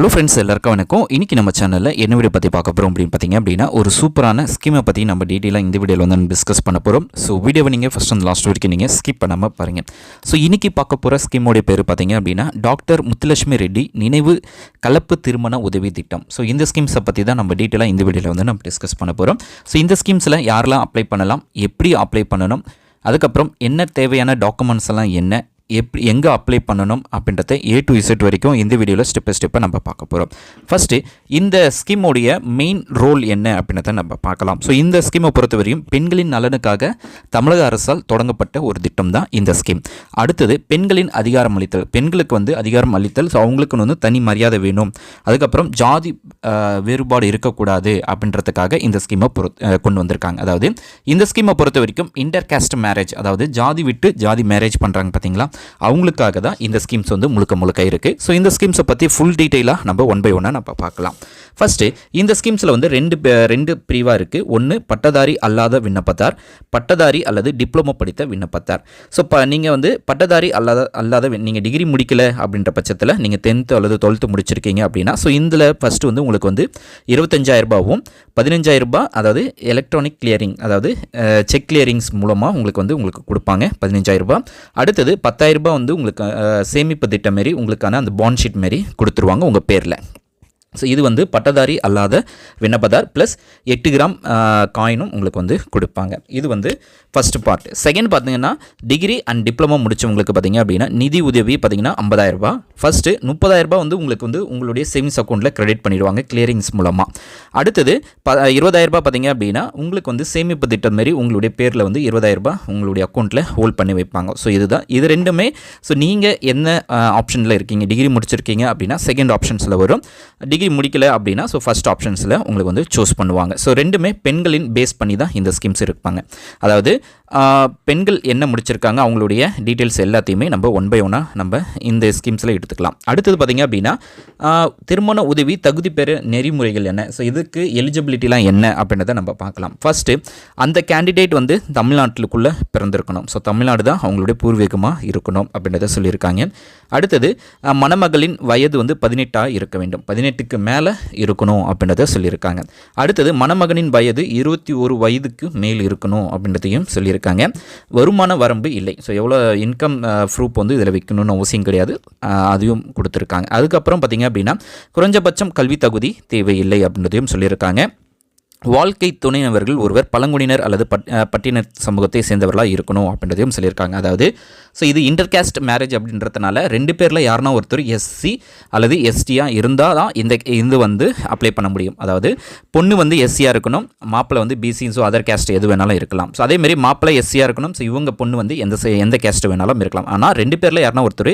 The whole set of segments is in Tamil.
ஹலோ ஃப்ரெண்ட்ஸ் எல்லாருக்கும் வணக்கம். இன்றைக்கி நம்ம சேனலில் என்ன வீடியோ பற்றி பார்க்க போகிறோம் அப்படின்னு பார்த்தீங்க அப்படின்னா ஒரு சூப்பரான ஸ்கீமை பற்றி நம்ம டீட்டெயிலாக இந்த வீடியோவில் வந்து டிஸ்கஸ் பண்ண போகிறோம் ஸோ வீடியோவை நீங்கள் ஃபஸ்ட் அந்த லாஸ்ட் வரைக்கும் நீங்கள் ஸ்கிப் பண்ணாமல் பாருங்கள் ஸோ இன்றைக்கி பார்க்க போகிற ஸ்கீமோடைய பேர் பார்த்தீங்க அப்படின்னா டாக்டர் முத்துலட்சுமி ரெட்டி நினைவு கலப்பு திருமண உதவி திட்டம். ஸோ இந்த ஸ்கீம்ஸை பற்றி தான் நம்ம டீட்டெயிலாக இந்த வீடியோவில் வந்து நம்ம டிஸ்கஸ் பண்ண போகிறோம் ஸோ இந்த ஸ்கீம்ஸில் யாரெல்லாம் அப்ளை பண்ணலாம் எப்படி அப்ளை பண்ணணும் அதுக்கப்புறம் என்ன தேவையான டாக்குமெண்ட்ஸ் எல்லாம் என்ன எப்படி எங்கே அப்ளை பண்ணணும் அப்படின்றத ஏ டு இசட் வரைக்கும் இந்த வீடியோவில் ஸ்டெப் பை ஸ்டெப்பை நம்ம பார்க்க போகிறோம் ஃபஸ்ட்டு இந்த ஸ்கீமுடைய மெயின் ரோல் என்ன அப்படின்றத நம்ம பார்க்கலாம். ஸோ இந்த ஸ்கீமை பொறுத்தவரையும் பெண்களின் நலனுக்காக தமிழக அரசால் தொடங்கப்பட்ட ஒரு திட்டம் தான் இந்த ஸ்கீம் அடுத்தது பெண்களின் அதிகாரம் அளித்தல். பெண்களுக்கு வந்து அதிகாரம் அளித்தல் ஸோ அவங்களுக்கு வந்து தனி மரியாதை வேணும். அதுக்கப்புறம் ஜாதி வேறுபாடு இருக்கக்கூடாது அப்படின்றதுக்காக இந்த ஸ்கீமை பொறு கொண்டு வந்திருக்காங்க. அதாவது இந்த ஸ்கீமை பொறுத்த வரைக்கும் இன்டர் காஸ்ட் மேரேஜ் அதாவது ஜாதி விட்டு ஜாதி மேரேஜ் பண்ணுறாங்க பார்த்தீங்களா அவங்களுக்காக தான் இந்த ஸ்கீம்ஸ் வந்து முழுக்க முழுக்க இருக்குது ஸோ இந்த ஸ்கீம்ஸை பற்றி ஃபுல் டீட்டெயிலாக நம்ம ஒன் பை ஒன்னாக நம்ம பார்க்கலாம். ஃபஸ்ட்டு இந்த ஸ்கீம்ஸில் வந்து ரெண்டு ரெண்டு பிரிவாக இருக்குது ஒன்று பட்டதாரி அல்லாத விண்ணப்பத்தார் பட்டதாரி அல்லது டிப்ளமோ படித்த விண்ணப்பத்தார் ஸோ இப்போ நீங்கள் வந்து பட்டதாரி அல்லாத அல்லாத நீங்கள் டிகிரி முடிக்கல அப்படின்ற பட்சத்தில் நீங்கள் டென்த்து அல்லது டுவெல்த்து முடிச்சிருக்கீங்க அப்படின்னா ஸோ இதில் ஃபஸ்ட்டு வந்து உங்களுக்கு வந்து இருபத்தஞ்சாயிரரூபாவும் ரூபாவும் அதாவது எலக்ட்ரானிக் கிளியரிங் அதாவது செக் கிளியரிங்ஸ் மூலமாக உங்களுக்கு வந்து உங்களுக்கு கொடுப்பாங்க பதினஞ்சாயிரரூபா அடுத்தது பத்தாயிரம் ரூபாய் வந்து உங்களுக்கு சேமிப்பு திட்டம் மாரி உங்களுக்கான அந்த பாண்ட் ஷீட் மாரி கொடுத்துருவாங்க உங்கள் பேரில். ஸோ இது வந்து பட்டதாரி அல்லாத விண்ணப்பதார் ப்ளஸ் எட்டு கிராம் காயினும் உங்களுக்கு வந்து கொடுப்பாங்க. இது வந்து ஃபர்ஸ்ட் பார்ட் செகண்ட் பார்த்தீங்கன்னா டிகிரி அண்ட் டிப்ளமோ முடிச்சவங்களுக்கு பார்த்தீங்க அப்படின்னா நிதி உதவி பார்த்தீங்கன்னா ஐம்பதாயிரரூபா ஃபஸ்ட்டு முப்பதாயிரரூபா வந்து உங்களுக்கு வந்து உங்களுடைய சேவிங்ஸ் அக்கௌண்ட்டில் கிரெடிட் பண்ணிடுவாங்க கிளியரிங்ஸ் மூலமாக அடுத்தது ப இருபதாயிரரூபா பார்த்திங்க பார்த்தீங்க அப்படின்னா உங்களுக்கு வந்து சேமிப்பு திட்டம் மாரி உங்களுடைய பேரில் வந்து இருபதாயிரம் ரூபாய் உங்களுடைய அக்கௌண்ட்டில் ஹோல்ட் பண்ணி வைப்பாங்க. ஸோ இதுதான். இது ரெண்டுமே ஸோ நீங்கள் என்ன ஆப்ஷனில் இருக்கீங்க டிகிரி முடிச்சிருக்கீங்க அப்படின்னா செகண்ட் ஆப்ஷன்ஸில் வரும். டிகிரி முடிக்கல அப்படின்னா ஸோ ஃபஸ்ட் ஆப்ஷன்ஸில் உங்களுக்கு வந்து சூஸ் பண்ணுவாங்க. ஸோ ரெண்டுமே பெண்களின் பேஸ் பண்ணி தான் இந்த ஸ்கீம்ஸ் இருப்பாங்க. அதாவது பெண்கள் என்ன முடிச்சிருக்காங்க அவங்களுடைய டீட்டெயில்ஸ் எல்லாத்தையுமே நம்ம ஒன் பை ஒன்னாக நம்ம இந்த ஸ்கீம்ஸில் எடுத்துக்கலாம். அடுத்தது பார்த்திங்க அப்படின்னா திருமண உதவி தகுதி பெற நெறிமுறைகள் என்ன? ஸோ இதுக்கு எலிஜிபிலிட்டிலாம் என்ன அப்படின்றத நம்ம பார்க்கலாம். ஃபஸ்ட்டு அந்த கேண்டிடேட் வந்து தமிழ்நாட்டுக்குள்ளே பிறந்திருக்கணும். ஸோ தமிழ்நாடு தான் அவங்களுடைய பூர்வீகமாக இருக்கணும் அப்படின்றத சொல்லியிருக்காங்க. அடுத்தது மணமகளின் வயது வந்து பதினெட்டாக இருக்க வேண்டும். பதினெட்டுக்கு மேலே இருக்கணும் அப்படின்றத சொல்லியிருக்காங்க. அடுத்தது மணமகனின் வயது இருபத்தி ஒரு வயதுக்கு மேல் இருக்கணும் அப்படின்றதையும் சொல்லியிருக்காங்க. வருமான வரம்பு இல்லை. ஸோ எவ்வளோ இன்கம் ப்ரூஃப் வந்து இதில் வைக்கணும்னு அவசியம் கிடையாது. அதையும் கொடுத்துருக்காங்க. அதுக்கப்புறம் பார்த்தீங்க அப்படின்னா குறைஞ்சபட்சம் கல்வி தகுதி தேவையில்லை அப்படின்றதையும் சொல்லியிருக்காங்க. வாழ்க்கை துணைநபர்கள் ஒருவர் பழங்குடியினர் அல்லது பட் பட்டினர் சமூகத்தை சேர்ந்தவர்களாக இருக்கணும் அப்படின்றதையும் சொல்லியிருக்காங்க. அதாவது ஸோ இது இன்டர்காஸ்ட் மேரேஜ் அப்படின்றதுனால ரெண்டு பேரில் யாருனா ஒருத்தர் எஸ்சி அல்லது எஸ்டியாக இருந்தால் தான் இந்த இது வந்து அப்ளை பண்ண முடியும். அதாவது பொண்ணு வந்து எஸ்சியாக இருக்கணும் மாப்பிள்ளை வந்து பிசி ஸோ அதர் கேஸ்ட் எது வேணாலும் இருக்கலாம். ஸோ அதேமாரி மாப்பிள்ளை எஸ்சியாக இருக்கணும் ஸோ இவங்க பொண்ணு வந்து எந்த எந்த கேஸ்ட் வேணாலும் இருக்கலாம். ஆனால் ரெண்டு பேரில் யாருன்னா ஒருத்தர்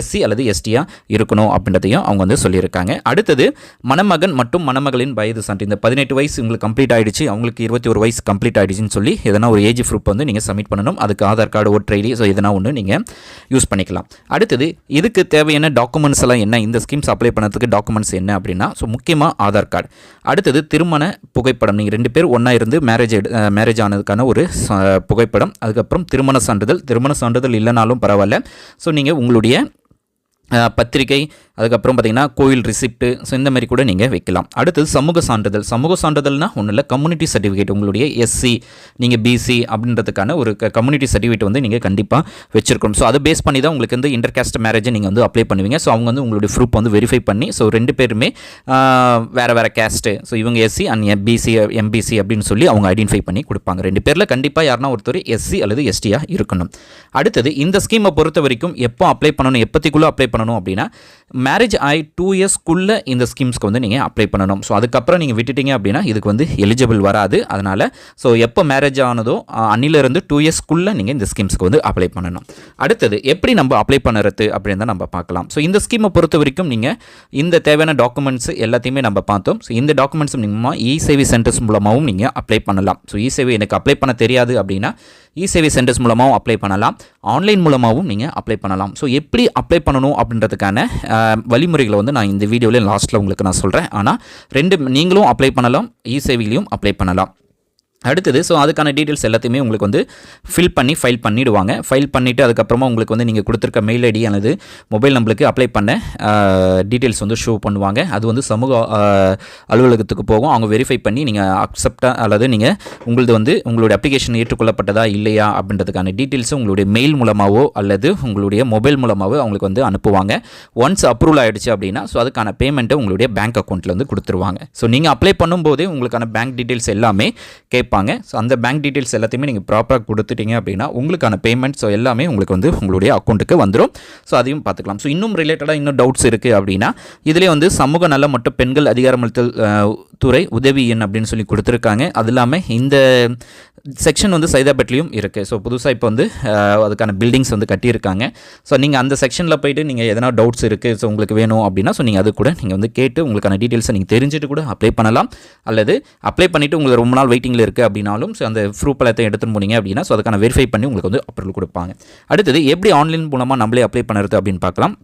எஸ்சி அல்லது எஸ்டியாக இருக்கணும் அப்படின்றதையும் அவங்க வந்து சொல்லியிருக்காங்க. அடுத்தது மணமகன் மற்றும் மணமகளின் வயது சான்று இந்த பதினெட்டு வயசு உங்களுக்கு கம்ப்ளீட் ஆகிடுச்சு அவங்களுக்கு இருபத்தி ஒரு வயசு கம்ப்ளீட் ஆகிடுச்சின்னு சொல்லி எதனா ஒரு ஏஜ் ப்ரூஃப் வந்து நீங்கள் சப்மிட் பண்ணணும். அதுக்கு Aadhaar card voter ID so எதனா ஒன்று நீங்கள் யூஸ் பண்ணிக்கலாம். அடுத்தது இதுக்கு தேவையான டாக்குமெண்ட்ஸ் எல்லாம் என்ன? இந்த ஸ்கீம்ஸ் அப்ளை பண்ணுறதுக்கு டாக்குமெண்ட்ஸ் என்ன அப்படின்னா ஸோ முக்கியமாக ஆதார் கார்டு அடுத்தது திருமண புகைப்படம். நீங்கள் ரெண்டு பேர் ஒன்றா இருந்து மேரேஜ் மேரேஜ் ஆனதுக்கான ஒரு புகைப்படம். அதுக்கப்புறம் திருமண சான்றிதழ். திருமண சான்றிதழ் இல்லைனாலும் பரவாயில்ல. ஸோ நீங்கள் உங்களுடைய பத்திரிகை அதுக்கப்புறம் பார்த்தீங்கன்னா கோயில் ரிசிப்ட்டு ஸோ இந்த மாதிரி கூட நீங்கள் வைக்கலாம். அடுத்தது சமூக சான்றிதழ். சமூக சான்றிதழ்னா ஒன்றும் இல்லை கம்யூனிட்டி சர்டிஃபிகேட் உங்களுடைய எஸ்சி நீங்கள் பிசி அப்படின்றதுக்கான ஒரு கம்யூனிட்டி சர்டிஃபிகேட் வந்து நீங்கள் கண்டிப்பாக வச்சிருக்கணும். ஸோ அதை பேஸ் பண்ணி தான் உங்களுக்கு வந்து இன்டர்காஸ்ட் மேரேஜை நீங்கள் வந்து அப்ளை பண்ணுவீங்க. ஸோ அவங்க வந்து உங்களுடைய ப்ரூஃப் வந்து வெரிஃபை பண்ணி ஸோ ரெண்டு பேருமே வேறு வேறு கேஸ்ட்டு ஸோ இவங்க எஸ்சி அண்ட் எம்பிசி எம்பிசி அப்படின்னு சொல்லி அவங்க ஐடென்டிஃபை பண்ணி கொடுப்பாங்க. ரெண்டு பேரில் கண்டிப்பாக யாருன்னா ஒருத்தர் எஸ்சி அல்லது எஸ்டியாக இருக்கணும். அடுத்தது இந்த ஸ்கீமை பொறுத்த வரைக்கும் எப்போ அப்ளை பண்ணணும் எப்போத்திக்குள்ளே அப்ளை பண்ணணும் அப்படின்னா மேரேஜ் ஆகி டூ இயர்ஸ்க்குள்ளே இந்த ஸ்கீம்ஸ்க்கு வந்து நீங்கள் அப்ளை பண்ணணும். ஸோ அதுக்கப்புறம் நீங்கள் விட்டுட்டீங்க அப்படின்னா இதுக்கு வந்து எலிஜிபிள் வராது. அதனால் ஸோ எப்போ மேரேஜ் ஆனதோ அன்னிலிருந்து டூ இயர்ஸ்க்குள்ளே நீங்கள் இந்த ஸ்கீம்ஸ்க்கு வந்து அப்ளை பண்ணணும். அடுத்தது எப்படி நம்ம அப்ளை பண்ணுறது அப்படின்னு தான் நம்ம பார்க்கலாம். ஸோ இந்த ஸ்கீமை பொறுத்த வரைக்கும் நீங்கள் இந்த தேவையான டாக்குமெண்ட்ஸ் எல்லாத்தையுமே நம்ம பார்த்தோம். ஸோ இந்த டாக்குமெண்ட்ஸ் மூலமாக இ சேவை சென்டர்ஸ் மூலமாகவும் நீங்கள் அப்ளை பண்ணலாம். ஸோ இ சேவை எனக்கு அப்ளை பண்ண தெரியாது அப்படின்னா இ சேவை சென்டர்ஸ் மூலமாகவும் அப்ளை பண்ணலாம். ஆன்லைன் மூலமாகவும் நீங்கள் அப்ளை பண்ணலாம். ஸோ எப்படி அப்ளை பண்ணணும் அப்படின்றதுக்கான வழிமுறைகளை வந்து நான் இந்த வீடியோவில் லாஸ்ட்டில் உங்களுக்கு நான் சொல்கிறேன் ஆனால் ரெண்டு நீங்களும் அப்ளை பண்ணலாம் இ சேவையிலையும் அப்ளை பண்ணலாம். அடுத்தது ஸோ அதுக்கான டீட்டெயில்ஸ் எல்லாத்தையுமே உங்களுக்கு வந்து ஃபில் பண்ணி ஃபைல் பண்ணிவிடுவாங்க ஃபைல் பண்ணிவிட்டு அதுக்கப்புறமா உங்களுக்கு வந்து நீங்கள் கொடுத்துருக்க மெயில் ஐடி அல்லது மொபைல் நம்பருக்கு அப்ளை பண்ண டீட்டெயில்ஸ் வந்து ஷோ பண்ணுவாங்க. அது வந்து சமூக அலுவலகத்துக்கு போகும். அவங்க வெரிஃபை பண்ணி நீங்கள் அக்செப்டாக அல்லது நீங்கள் உங்களது வந்து உங்களுடைய அப்ளிகேஷன் ஏற்றுக்கொள்ளப்பட்டதா இல்லையா அப்படின்றதுக்கான டீட்டெயில்ஸ் உங்களுடைய மெயில் மூலமாகவோ அல்லது உங்களுடைய மொபைல் மூலமாகவோ அவங்களுக்கு வந்து அனுப்புவாங்க. ஒன்ஸ் அப்ரூவல் ஆகிடுச்சு அப்படின்னா ஸோ அதுக்கான பேமெண்ட்டை உங்களுடைய பேங்க் அக்கௌண்ட்டில் வந்து கொடுத்துருவாங்க. ஸோ நீங்கள் அப்ளை பண்ணும்போதே உங்களுக்கான பேங்க் டீட்டெயில்ஸ் எல்லாமே கேட்பாங்க. ஸோ அந்த பேங்க் டீட்டெயில்ஸ் எல்லாத்தையுமே நீங்கள் ப்ராப்பராக கொடுத்துட்டீங்க அப்படின்னா உங்களுக்கான பேமெண்ட் ஸோ எல்லாமே உங்களுக்கு வந்து உங்களுடைய அக்கௌண்ட்டுக்கு வந்துடும் ஸோ அதையும் பார்த்துக்கலாம். ஸோ இன்னும் ரிலேட்டடாக இன்னும் டவுட்ஸ் இருக்குது அப்படின்னா இதிலே வந்து சமூக நலம் மற்றும் பெண்கள் அதிகாரமளித்தல் துறை உதவி எண் அப்படின்னு சொல்லி கொடுத்துருக்காங்க. அது இல்லாமல் இந்த செக்ஷன் வந்து சைதாபேட்லேயும் இருக்குது ஸோ புதுசாக இப்போ வந்து அதுக்கான பில்டிங்ஸ் வந்து கட்டியிருக்காங்க. ஸோ நீங்கள் அந்த செக்ஷனில் போயிட்டு நீங்கள் எதனா டவுட்ஸ் இருக்குது ஸோ உங்களுக்கு வேணும் அப்படின்னா ஸோ நீங்கள் அது கூட நீங்கள் வந்து கேட்டு உங்களுக்கான டீட்டெயில்ஸை நீங்கள் தெரிஞ்சுட்டு கூட அப்ளை பண்ணலாம். அல்லது அப்ளை பண்ணிவிட்டு உங்களுக்கு ரொம்ப நாள் வெயிட்டிங்கில் இருக்குது அப்படின்னாலும் ஸோ அந்த ப்ரூஃப் எல்லாத்தையும் எடுத்துன்னு போனீங்க அப்படின்னா ஸோ அதுக்கான வெரிஃபை பண்ணி உங்களுக்கு வந்து அப்ரூவல் கொடுப்பாங்க. அடுத்தது எப்படி ஆன்லைன் மூலமாக நம்மளே அப்ளை பண்ணுறது அப்படின்னு பார்க்கலாம்.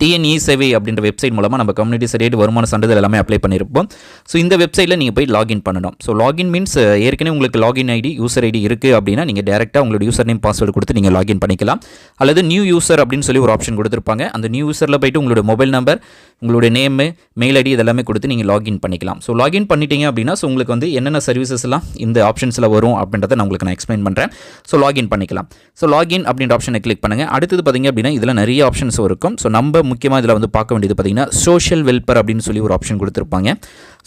டிஎன்இ சேவை அப்படின்ற வெப்சைட் மூலமாக நம்ம கம்யூனிட்டி சர்டிஃபிகேட் வருமான சான்றிதழ் எல்லாமே அப்ளை பண்ணியிருப்போம் ஸோ இந்த வெப்சைட்டில் நீங்கள் போய் லாகின் பண்ணணும். ஸோ லாகின் மீன்ஸ் ஏற்கனவே உங்களுக்கு லாகின் ஐடி யூசர் ஐடி இருக்குது அப்படின்னா நீங்கள் டேரெக்டாக உங்களோட யூசர் நேம் பாஸ்வேர்டு கொடுத்து நீங்கள் லாகின் பண்ணிக்கலாம். அல்லது நியூ யூசர் அப்படின்னு சொல்லி ஒரு ஆப்ஷன் கொடுத்துருப்பாங்க. அந்த நியூ யூசரில் போய்ட்டு உங்களோட மொபைல் நம்பர் உங்களுடைய நேமு மெயில் ஐடி இதெல்லாமே கொடுத்து நீங்கள் லாகின் பண்ணிக்கலாம். ஸோ லாகின் பண்ணிட்டீங்க அப்படின்னா ஸோ உங்களுக்கு வந்து என்னென்ன சர்வீசஸ்லாம் இந்த ஆப்ஷன்ஸில் வரும் அப்படின்றத நான் உங்களுக்கு நான் எக்ஸ்பிளைன் பண்ணுறேன் ஸோ லாகின் பண்ணிக்கலாம். ஸோ லாகின் அப்படின்ற ஆப்ஷனை கிளிக் பண்ணுங்கள் அடுத்தது பார்த்தீங்க அப்படின்னா இதில் நிறைய ஆப்ஷன்ஸ் இருக்கும். ஸோ நம்பர் முக்கியமாக இதில் வந்து பார்க்க வேண்டியது பார்த்திங்கன்னா சோஷியல் வெல்பர் அப்படின்னு சொல்லி ஒரு ஆப்ஷன் கொடுத்துருப்பாங்க.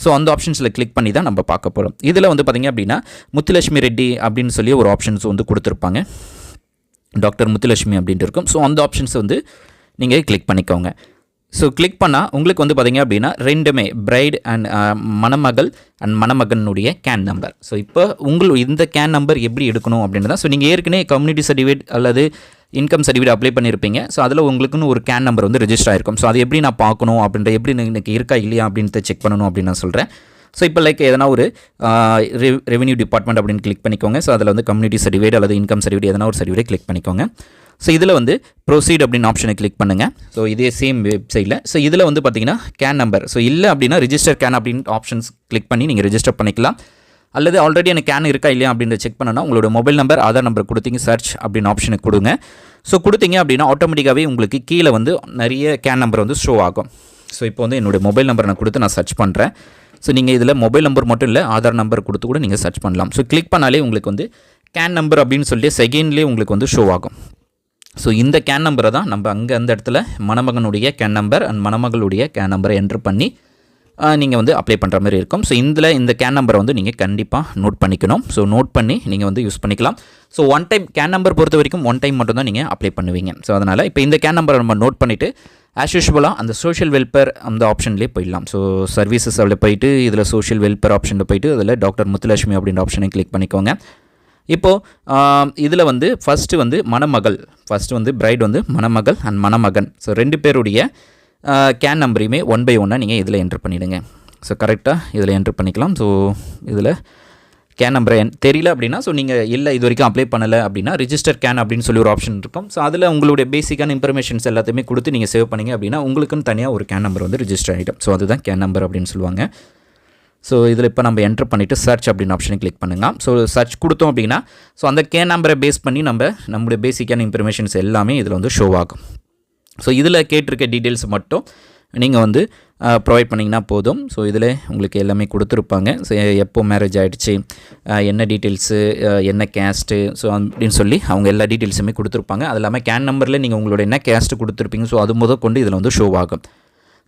ஸோ அந்த ஆப்ஷன்ஸில் கிளிக் பண்ணி தான் நம்ம பார்க்க போகிறோம் இதில் வந்து பார்த்தீங்க அப்படின்னா முத்துலட்சுமி ரெட்டி அப்படின்னு சொல்லி ஒரு ஆப்ஷன்ஸ் வந்து கொடுத்துருப்பாங்க. டாக்டர் முத்துலட்சுமி அப்படின்ட்டு இருக்கும். ஸோ அந்த ஆப்ஷன்ஸ் வந்து நீங்கள் கிளிக் பண்ணிக்கோங்க. ஸோ கிளிக் பண்ணால் உங்களுக்கு வந்து பார்த்தீங்க அப்படின்னா ரெண்டுமே பிரைட் அண்ட் uh, மணமகள் அண்ட் மணமகனுடைய கேன் நம்பர் ஸோ இப்போ உங்கள் இந்த கேன் நம்பர் எப்படி எடுக்கணும் அப்படின்னு தான் ஸோ நீங்கள் ஏற்கனவே கம்யூனிட்டி சர்டிஃபிகேட் அல்லது இன்கம் சர்டிஃபிகேட் அப்ளை பண்ணியிருப்பீங்க ஸோ அதில் உங்களுக்குன்னு ஒரு கேன் நம்பர் வந்து ரெஜிஸ்டர் ஆயிருக்கும். ஸோ அது எப்படி நான் பார்க்கணும் அப்படின்ற எப்படி எனக்கு இருக்கா இல்லையா அப்படின்றத செக் பண்ணணும் அப்படின்னு நான் சொல்கிறேன் ஸோ இப்போ லைக் எதனா ஒரு ரெவன்யூ டிபார்ட்மெண்ட் அப்படின்னு கிளிக் பண்ணிக்கோங்க. ஸோ அதில் வந்து கம்யூனிட்டி சர்டிஃபிகேட் அல்லது இன்கம் சர்டிஃபிகேட் எதனா ஒரு சர்டிஃபிகேட் கிளிக் பண்ணிக்கோங்க. ஸோ இதில் வந்து ப்ரொசீட் அப்படின்னு ஆப்ஷனை கிளிக் பண்ணுங்கள் ஸோ இதே சேம் வெப்சைட்டில் ஸோ இதில் வந்து பார்த்தீங்கன்னா கேன் நம்பர் ஸோ இல்லை அப்படின்னா ரிஜிஸ்டர் கேன் அப்படின்னு ஆப்ஷன்ஸ் கிளிக் பண்ணி நீங்கள் ரிஜிஸ்டர் பண்ணிக்கலாம். அல்லது ஆல்ரெடி எனக்கு கேன் இருக்கா இல்லையா அப்படின்றத செக் பண்ணனா உங்களோட மொபைல் நம்பர் ஆதார் நம்பர் கொடுத்தீங்க சர்ச் அப்படின்னு ஆப்ஷனுக்கு கொடுங்க. ஸோ கொடுத்தீங்க அப்படின்னா ஆட்டோமேட்டிக்காகவே உங்களுக்கு கீழே வந்து நிறைய கேன் நம்பர் வந்து ஷோ ஆகும். ஸோ இப்போ வந்து என்னுடைய மொபைல் நம்பரை நான் கொடுத்து நான் சர்ச் பண்ணுறேன் ஸோ நீங்கள் இதில் மொபைல் நம்பர் மட்டும் இல்லை ஆதார் நம்பர் கொடுத்து கூட நீங்கள் சர்ச் பண்ணலாம். ஸோ கிளிக் பண்ணாலே உங்களுக்கு வந்து கேன் நம்பர் அப்படின்னு சொல்லிட்டு செகண்ட்லேயே உங்களுக்கு வந்து ஷோ ஆகும். ஸோ இந்த கேன் நம்பரை தான் நம்ம அங்கே அந்த இடத்துல மணமகனுடைய கேன் நம்பர் அண்ட் மணமகளுடைய கேன் நம்பரை என்ட்ரு பண்ணி நீங்கள் வந்து அப்ளை பண்ணுற மாதிரி இருக்கும். ஸோ இதில் இந்த கேன் நம்பரை வந்து நீங்கள் கண்டிப்பாக நோட் பண்ணிக்கணும். ஸோ நோட் பண்ணி நீங்கள் வந்து யூஸ் பண்ணிக்கலாம். So one time CAN number பொறுத்த வரைக்கும் ஒன் டைம் மட்டும் தான் நீங்கள் அப்ளை பண்ணுவீங்க. ஸோ அதனால் இப்போ இந்த கேன் நம்பரை நம்ம நோட் பண்ணிவிட்டு ஆஸ் யூஷுவலாக அந்த சோஷியல் வெல்ஃபேர் அந்த ஆப்ஷன்லேயே போயிடலாம். ஸோ சர்வீசஸ் அதில் போயிட்டு இதில் சோஷியல் வெல்ஃபேர் ஆப்ஷனில் போயிட்டு அதில் டாக்டர் முத்துலட்சுமி அப்படின்ற ஆப்ஷனை கிளிக் பண்ணிக்கோங்க. இப்போது இதில் வந்து ஃபஸ்ட்டு வந்து மணமகள் ஃபஸ்ட்டு வந்து பிரைட் வந்து மணமகள் அண்ட் மணமகன். ஸோ ரெண்டு பேருடைய கேன் நம்பரையுமே ஒன் பை ஒன்னாக நீங்கள் இதில் என்ட்ரு பண்ணிவிடுங்க ஸோ கரெக்டாக இதில் என்ட்ரு பண்ணிக்கலாம். ஸோ இதில் கேன் நம்பரை என் தெரியல அப்படின்னா ஸோ நீங்கள் இல்லை இது வரைக்கும் அப்ளை பண்ணலை அப்படின்னா ரிஜிஸ்டர் கேன் அப்படின்னு சொல்லி ஒரு ஆப்ஷன் இருக்கும். ஸோ அதில் உங்களுடைய பேசிக்கான இன்ஃபர்மேஷன்ஸ் எல்லாத்தையுமே கொடுத்து நீங்கள் சேவ் பண்ணீங்க அப்படின்னா உங்களுக்குன்னு தனியாக ஒரு கேன் நம்பர் வந்து ரிஜிஸ்டர் ஆகிடும் ஸோ அதுதான் கேன் நம்பர் அப்படின்னு சொல்லுவாங்க. ஸோ இதில் இப்போ நம்ம என்ட்ரு பண்ணிவிட்டு சர்ச் அப்படின்னு ஆப்ஷனை கிளிக் பண்ணுங்கள் ஸோ சர்ச் கொடுத்தோம் அப்படின்னா ஸோ அந்த கே நம்பரை பேஸ் பண்ணி நம்ம நம்மளுடைய பேசிக்கான இன்ஃபர்மேஷன்ஸ் எல்லாமே இதில் வந்து ஷோ ஆகும். ஸோ இதில் கேட்டிருக்க டீட்டெயில்ஸ் மட்டும் நீங்கள் வந்து ப்ரொவைட் பண்ணிங்கன்னா போதும். ஸோ இதில் உங்களுக்கு எல்லாமே கொடுத்துருப்பாங்க. ஸோ எப்போ மேரேஜ் ஆகிடுச்சு என்ன டீட்டெயில்ஸு என்ன கேஸ்ட்டு ஸோ அப்படின்னு சொல்லி அவங்க எல்லா டீட்டெயில்ஸுமே கொடுத்துருப்பாங்க. அது இல்லாமல் கேன் நம்பரில் நீங்கள் உங்களோட என்ன கேஸ்ட்டு கொடுத்துருப்பீங்க ஸோ அது முத கொண்டு இதில் வந்து ஷோ ஆகும்.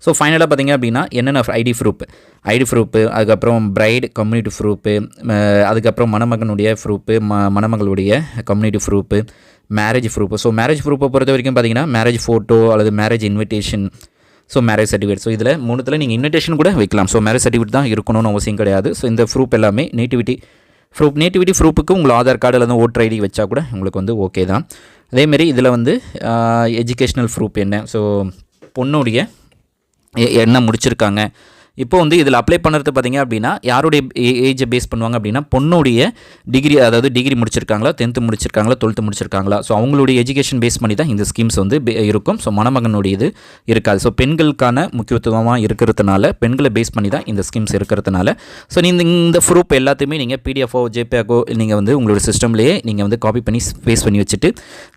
ஸோ ஃபைனலாக பார்த்தீங்க அப்படின்னா என்னென்ன ஐடி ப்ரூஃப் ஐடி ப்ரூப்பு அதுக்கப்புறம் பிரைடு கம்யூனிட்டி ப்ரூப்பு அதுக்கப்புறம் மணமகனுடைய ப்ரூப்பு ம மணமகளுடைய community proof marriage proof so marriage ப்ரூஃபை பொறுத்த வரைக்கும் பார்த்தீங்கன்னா மேரேஜ் ஃபோட்டோ அல்லது marriage invitation so marriage certificate so இதில் மூணுத்தில் நீங்கள் இன்விடேஷன் கூட வைக்கலாம். ஸோ மேரேஜ் சர்டிஃபிகேட் தான் இருக்கணும்னு அவசியம் கிடையாது. ஸோ இந்த ப்ரூஃப் எல்லாமே நேட்டிவிட்டி ப்ரூஃப் நேட்டிவிட்டி ப்ரூஃபுக்கு உங்கள் ஆதார் கார்டு அல்லது ஓட்டர் ஐடி வச்சா கூட உங்களுக்கு வந்து ஓகே தான். அதேமாரி இதில் வந்து எஜுகேஷ்னல் ப்ரூஃப் என்ன? ஸோ பொண்ணுடைய என்ன முடிச்சிருக்காங்க. இப்போ வந்து இதில் அப்ளை பண்ணுறது பார்த்தீங்க அப்படின்னா யாருடைய ஏஜை பேஸ் பண்ணுவாங்க அப்படின்னா பொண்ணுடைய டிகிரி அதாவது டிகிரி முடிச்சிருக்காங்களா டென்த்து முடிச்சிருக்காங்களா டுவெல்த்து முடிச்சிருக்காங்களா? ஸோ அவங்களுடைய எஜுகேஷன் பேஸ் பண்ணி தான் இந்த ஸ்கீம்ஸ் வந்து இருக்கும். ஸோ மணமகனுடைய இது இருக்காது. ஸோ பெண்களுக்கான முக்கியத்துவமாக இருக்கிறதுனால பெண்களை பேஸ் பண்ணி தான் இந்த ஸ்கீம்ஸ் இருக்கிறதுனால. ஸோ இந்த இந்த ப்ரூஃப் எல்லாத்தையுமே நீங்கள் பிடிஎஃபோ ஜேபேக்கோ நீங்கள் வந்து உங்களோட சிஸ்டம்லேயே நீங்கள் வந்து காப்பி பண்ணி பேஸ் பண்ணி வச்சுட்டு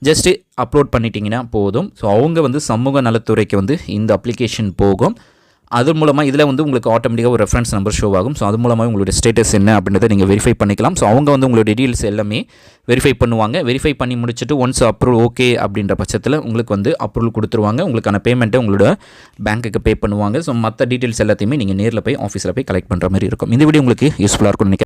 ஜஸ்ட்டு அப்லோட் பண்ணிட்டீங்கன்னா போதும். ஸோ அவங்க வந்து சமூக நலத்துறைக்கு வந்து இந்த அப்ளிகேஷன் போகும். அது மூலமாக இதில் வந்து உங்களுக்கு ஆட்டோமேட்டிக்காக ஒரு ரெஃபரன்ஸ் நம்பர் ஷோ ஆகும். ஸோ அது மூலமாக உங்களுடைய ஸ்டேட்டஸ் என்ன அப்படின்றத நீங்கள் வெரிஃபை பண்ணிக்கலாம். ஸோ அவங்க வந்து உங்களுடைய டீட்டெயில்ஸ் எல்லாமே வெரிஃபை பண்ணுவாங்க. வெரிஃபை பண்ணி முடிச்சுட்டு ஒன்ஸ் அப்ரூவல் ஓகே அப்படின்ற பட்சத்தில் உங்களுக்கு வந்து அப்ரூவல் கொடுத்துருவாங்க. உங்களுக்கான பேமெண்ட்டை உங்களோட பேங்க்குக்கு பே பண்ணுவாங்க. ஸோ மற்ற டீட்டெயில்ஸ் எல்லாத்தையுமே நீங்கள் நேரில் போய் ஆஃபீஸில் போய் கலெக்ட் பண்ணுற மாதிரி இருக்கும். இந்த வீடியோ உங்களுக்கு யூஸ்ஃபுல்லாக இருக்கும்னு நினைக்கிறேன்.